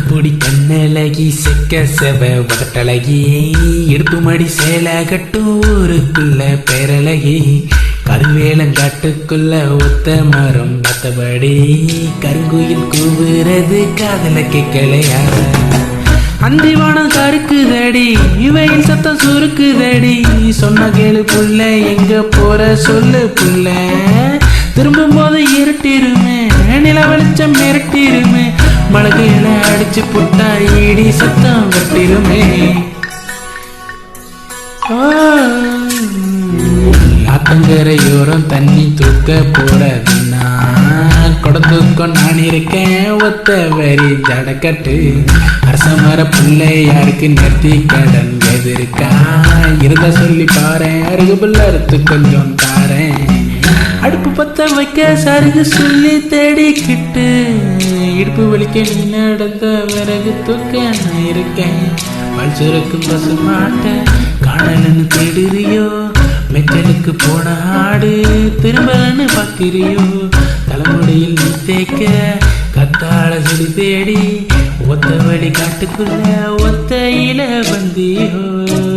பொடி கண்ணழகி செக்க செவ வட்டழகி இடுப்பு மடி சேலை கட்டும் ஊருக்குள்ள பேரழகி கருவேலங்காட்டுக்குள்ள ஒத்த மரம் மத்தபடி கருங்குயில் கூவுறது காதல கேட்கலையா? அந்திவானம் கருக்குதடி இவையின் சத்தம் சுருக்குதடி சொன்ன கேளு புள்ள எங்க போற சொல்லு புள்ள. திரும்பும் போது இருட்டிருமே நில வெளிச்சம் மிரட்டிருமே மழகையில அடிச்சு புட்டா இடி சத்தம் வெட்டிருமே ஆத்தங்கரையோரம் தண்ணி தூக்க போறதுன்னா குடத்துக்கம் நான் இருக்கேன் ஒத்த வரி ஜடக்கட்டு. அரச மர பிள்ளை யாருக்கு நெத்தி கடன் எதிர்க்கா? இருந்த சொல்லி பாறேன் அருகு புள்ள கொஞ்சம் தாரேன். அடுப்பு பத்த வைக்க சருகு சொல்லி தேடிக்கிட்டு. இடுப்பு வலிக்க நடந்த விறகு தூக்க நான் இருக்கேன். பல் சுரக்கும் பசு மாட்டேன் காணலன்னு தேடுறியோ? மெச்சலுக்கு போன ஆடு திரும்பலன்னு பார்க்கிறியோ? தலைமுடியில் நீ தேய்க்க கத்தாழ சுடி தேடி ஒத்த வழி காட்டுக்குள்ள ஒத்தையில வந்தியோ?